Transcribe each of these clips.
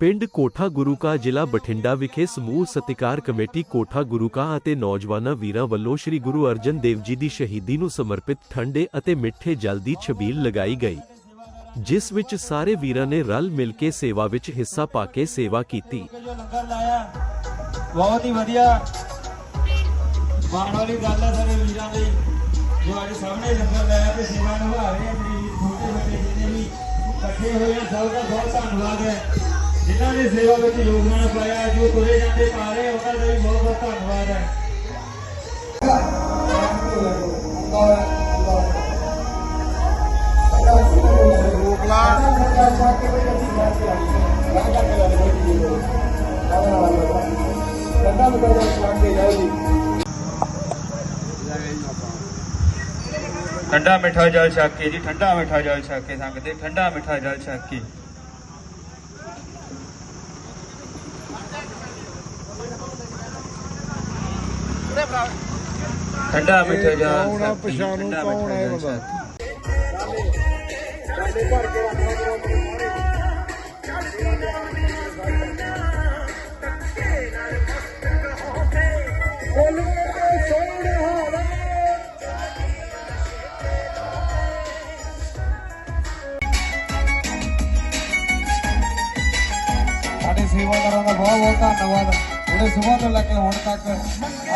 ਪਿੰਡ ਕੋਠਾ ਗੁਰੂ ਕਾ ਜ਼ਿਲ੍ਹਾ ਬਠਿੰਡਾ ਵਿਖੇ ਸਮੂਹ ਸਤਿਕਾਰ ਕਮੇਟੀ ਕੋਠਾ ਗੁਰੂ ਕਾ ਅਤੇ ਨੌਜਵਾਨਾਂ ਵੀਰਾਂ ਵੱਲੋਂ ਸ੍ਰੀ ਗੁਰੂ ਅਰਜਨ ਦੇਵ ਜੀ ਦੀ ਸ਼ਹੀਦੀ ਨੂੰ ਸਮਰਪਿਤ ਠੰਡੇ ਅਤੇ ਮਿੱਠੇ ਜਲ ਦੀ ਛਬੀਲ ਲਗਾਈ ਗਈ, ਜਿਸ ਵਿੱਚ ਸਾਰੇ ਵੀਰਾਂ ਨੇ ਰਲ ਮਿਲ ਕੇ ਸੇਵਾ ਵਿੱਚ ਹਿੱਸਾ ਪਾ ਕੇ ਸੇਵਾ ਕੀਤੀ। ਬਹੁਤ ਹੀ ਵਧੀਆ। ਮਾਣ ਵਾਲੀ ਗੱਲ ਹੈ ਸਾਡੇ ਵੀਰਾਂ ਲਈ ਜੋ ਅੱਜ ਸਾਹਮਣੇ ਲੰਗਰ ਲਾਇਆ ਤੇ ਸੇਵਾ ਨਿਭਾ ਰਹੇ ਆ ਮੇਰੇ ਛੋਟੇ ਵੱਡੇ ਜਿੰਨੇ ਵੀ ਇਕੱਠੇ ਹੋਏ ਸਭ ਦਾ ਬਹੁਤ ਧੰਨਵਾਦ ਹੈ। ਜਿਨ੍ਹਾਂ ਨੇ ਸੇਵਾ ਵਿੱਚ ਯੋਗਦਾਨ ਪਾਇਆ ਜੋ ਤੁਰੇ ਜਾਂਦੇ ਪਾ ਰਹੇ ਉਹਨਾਂ ਦਾ ਵੀ ਬਹੁਤ ਬਹੁਤ ਧੰਨਵਾਦ ਹੈ। ਠੰਡਾ ਮਿੱਠਾ ਜਲ ਛਕ ਕੇ ਜੀ, ਠੰਡਾ ਮਿੱਠਾ ਜਲ ਛਕ ਕੇ ਸੰਗਤੇ ਠੰਡਾ ਮਿੱਠਾ ਜਲ ਛਕ ਕੇ। ਠੰਡਾ ਮਿੱਠਾ ਜਲ ਕੌਣ ਆ ਛਕ ਕੇ ਜੀ, ਪਛਾਣੂ ਠੰਡਾ ਕੌਣ ਮਿੱਠਾ ਜਲ ਬੰਦਾ? ਛਕ ਕੇ। ਸਾਡੇ ਸੇਵਾਦਾਰਾਂ ਦਾ ਬਹੁਤ ਬਹੁਤ ਧੰਨਵਾਦ ਜਿਹੜੇ ਸਵੇਰ ਤੋਂ ਲੈ ਕੇ ਹੁਣ ਤੱਕ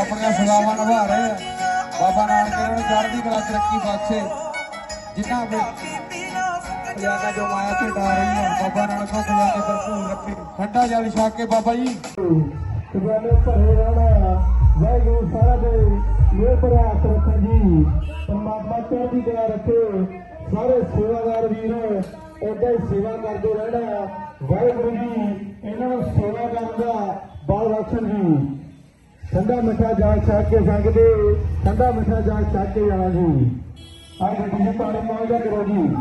ਆਪਣੀਆਂ ਸੇਵਾਵਾਂ ਨਿਭਾ ਰਹੇ ਆ। ਬਾਬਾ ਨਾਨਕ ਇਹਨਾਂ ਨੂੰ ਚੜ੍ਹਦੀ ਕਲਾ ਤਰੱਕੀ ਬਖਸ਼ੇ। ਜਿਨ੍ਹਾਂ ਦੇ ਖਜ਼ਾਨਾ ਜੋ ਮਾਇਆ ਭੇਟਾ ਰਹੀ ਹੈ ਬਾਬਾ ਨਾਨਕ ਨੂੰ ਖਜ਼ਾਨੇ ਭਰਪੂਰ ਰੱਖੇ। ਠੰਡਾ ਜਲ ਛਕ ਕੇ ਬਾਬਾ ਜੀ। ਖਜ਼ਾਨੇ ਭਰੇ ਰਹਿਣਾ ਵਾਹਿਗੁਰੂ ਸਾਰਾ ਦੇ ਮੇਰ ਭਰਿਆ ਰੱਖਣ ਜੀ, ਪਰਮਾਤਮਾ ਚੜ੍ਹਦੀ ਕਲਾ ਰੱਖੇ। ਸਾਰੇ ਸੇਵਾਦਾਰ ਵੀਰ, ਏਦਾਂ ਸੇਵਾ ਕਰਦੇ ਰਹਿਣਾ। ਵਾਹਿਗੁਰੂ ਜੀ, ਇਹਨਾਂ ਨੂੰ ਸੇਵਾ ਕਰਨ ਦਾ ਬਾਲ ਬਖਸ਼ਣ ਜੀ ਠੰਡਾ ਮਿੱਠਾ ਜਾ ਛਕ ਕੇ ਸੰਗਦੇ ਠੰਡਾ ਮਿੱਠਾ ਜਾ ਛਕ ਕੇ ਜਾਣਾ ਜੀ। ਆਹ ਗੱਡੀ ਦੇ ਪਾਣੀ ਪਹੁੰਚਦਾ ਕਰੋ ਜੀ।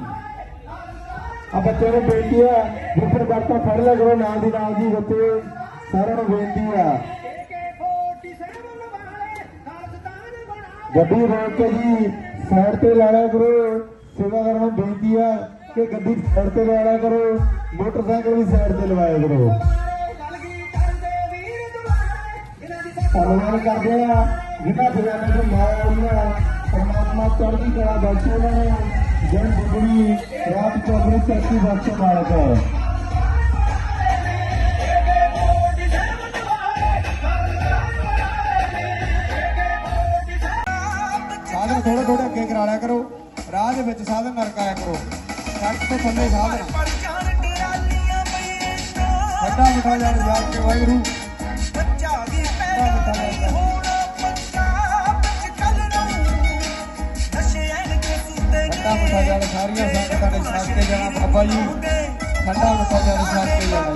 ਆ ਬੱਚਿਆਂ ਨੂੰ ਬੇਨਤੀ ਹੈ ਜਿਸਰ ਵਰਤਾ ਫੜ ਲਿਆ ਕਰੋ ਨਾਲ ਦੀ ਨਾਲ ਜੀ ਬੱਚੇ ਸਾਰਿਆਂ ਨੂੰ ਬੇਨਤੀ ਆ। ਗੱਡੀ ਰੋਕ ਕੇ ਜੀ, ਸਾਈਡ ਤੇ ਲਾਇਆ ਕਰੋ। ਸੇਵਾਦਾਰਾਂ ਨੂੰ ਬੇਨਤੀ ਆ ਕਿ ਗੱਡੀ ਸਾਈਡ ਤੇ ਲਾਇਆ ਕਰੋ, ਮੋਟਰਸਾਈਕਲ ਵੀ ਸਾਈਡ ਤੇ ਲਵਾਇਆ ਕਰੋ। ਧੰਨਵਾਦ ਕਰਦੇ ਆ। ਜਿਨ੍ਹਾਂ ਖਜ਼ਾਨੇ ਤੋਂ ਮਾਇਆ ਪਰਮਾਤਮਾ ਚੜ੍ਹਦੀ ਕਲਾ ਬਖਸ਼ੇ ਉਹਨਾਂ ਨੂੰ। ਜਨ ਦੁਗਣੀ ਰਾਤ ਚੌਗਣੀ ਤਰੱਕੀ ਬਖਸ਼ੇ ਮਾਲਕ ਹੈ ਸਾਧਨ ਥੋੜੇ ਥੋੜੇ ਅੱਗੇ ਕਰਾ ਲਿਆ ਕਰੋ। ਰਾਹ ਦੇ ਵਿੱਚ ਸਾਧਨ ਨਾ ਰਕਾਇਆ ਕਰੋ। ਸੜਕ ਤੋਂ ਥੱਲੇ ਸਾਧਨ। ਠੰਡਾ ਮਿਠਾ ਜਲ ਛਕ ਕੇ ਵਾਹਿਗੁਰੂ। ਠੰਡਾ ਮਿਠਾ ਜਲ ਸਾਰੀਆਂ ਸੰਗਤਾਂ ਨੇ ਛਕ ਕੇ ਜਾਣਾ ਬਾਬਾ ਜੀ ਠੰਡਾ ਮਿਠਾ ਜਲ ਛਕ ਕੇ ਜਾਣਾ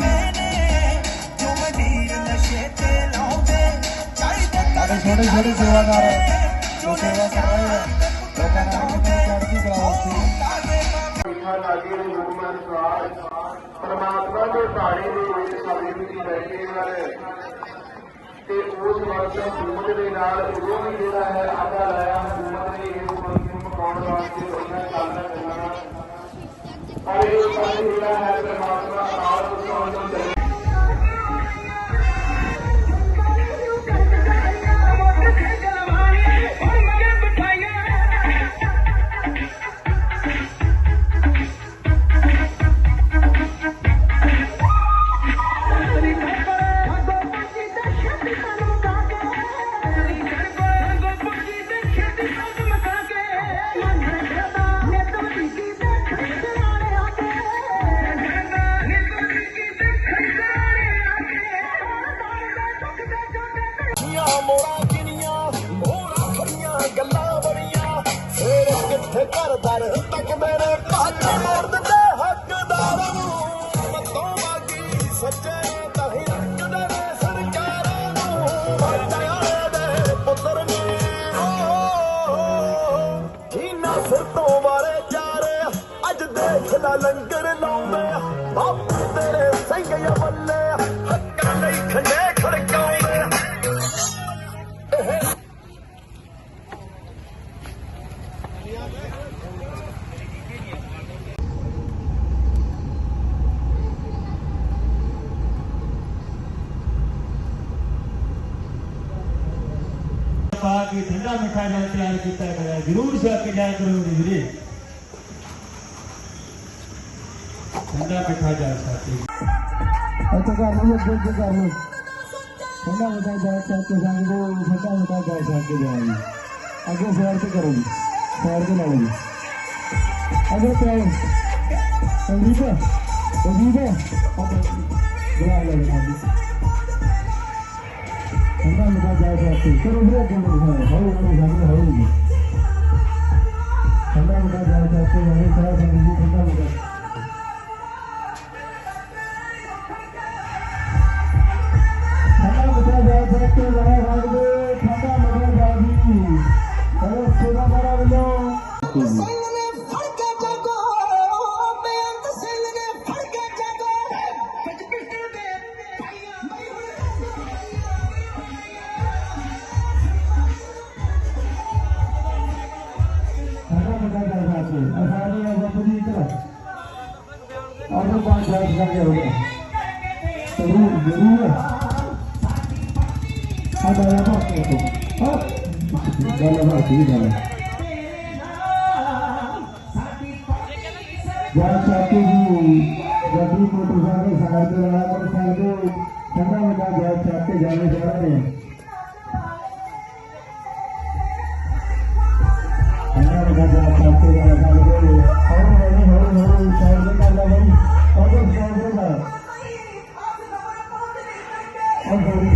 ਜੀ ਸਾਡੇ ਛੋਟੇ ਛੋਟੇ ਸੇਵਾਦਾਰ ਜੋ ਸੇਵਾ ਕਰ ਰਹੇ ਆ ਲੋਕਾਂ ਨਾਲ ਕਿੰਨੀ ਚੜ੍ਹਦੀ ਕਲਾ ਵਾਸਤੇ ਮਿੱਠਾ ਲਾਗੇ ਨੂੰ ਹੁਕਮਨ ਸਵਾਰ ਪਰਮਾਤਮਾ ਦੇ ਬਾਣੇ ਦੇ ਵਿੱਚ ਸਾਡੇ ਵਿੱਚ ਬੈਠੇ ਹਨ ਤੇ ਉਸ ਵਕਤ ਹਕੂਮਤ ਦੇ ਨਾਲ ਉਦੋਂ ਵੀ ਜਿਹੜਾ ਹੈ ਆਦਾ ਦੇਖ ਲੰਗਰ ਲਾਉਂਦੇ ਬਾਪੂ ਤੇਰੇ ਸੰਗਿਆ ਬੱਲੇ ਹੱਕਾਂ ਲਈ ਖੰਡੇ ਖੜਕਾਉਂਦੇ ਪਾ ਕੇ ਠੰਡਾ ਮਿੱਠਾ ਨਾਲ ਤਿਆਰ ਕੀਤਾ ਗਿਆ ਜ਼ਰੂਰ ਜਾ ਕੇ ਜਾਇਆ ਕਰੋ ਜੀ ਵੀਰੇ ਠੰਡਾ ਮਿੱਠਾ ਜਲ ਸਾਥੀ ਇੱਥੇ ਕਰ ਲਓ ਅੱਗੇ ਅੱਗੇ ਕਰ ਲਓ ਠੰਡਾ ਮਿੱਠਾ ਜਾ ਚੱਕ ਕੇ ਸੰਗ ਦੇ ਠੰਡਾ ਮਿੱਠਾ ਜਾ ਚੱਕ ਕੇ ਜਾਓ ਜੀ ਅੱਗੇ ਸਾਈਡ ਤੇ ਕਰੋ ਜੀ ਸਾਈਡ ਤੇ ਲਾ ਲਓ ਜੀ ਅੱਗੇ ਤੇ ਸੰਦੀਪ ਸੰਦੀਪ ਅੱਗੇ ਬੁਲਾ ਲਓ ਜੀ ਠੰਡਾ ਮਿੱਠਾ ਜਾ ਚੱਕ ਕੇ ਕਰੋ ਵੀਰੇ ਅੱਗੇ ਨੂੰ ਹੌਲੀ ਹੌਲੀ ਜਾ ਚੱਕ ਕੇ ਜਾਓ ਸਕਦੇ ਠੰਡਾ ਮਿੱਠਾ ਜਾ ਜੀ ਚਲੋ ਸੇਵਾ ਕਰਾ ਵੱਲੋਂ ਸਿੰਘ ਨੇ ਫੜ ਕੇ ਜਾਗੋ ਬੇਅੰਤ ਸਿੰਘ ਨੇ ਫੜ ਕੇ ਜਾਗੋ ਵਿੱਚ ਪਿੱਛੇ ਦੇ ਭਾਈਆਂ ਬਈ ਠੰਡਾ ਮਿੱਠਾ ਜਾ ਸਕਦੇ ਅਸਾਨੀ ਆ ਬਾਪੂ ਜੀ ਇੱਧਰ ਆਜੋ ਪੰਜ ਸਾਲ ਕਰਕੇ ਹੋ ਗਏ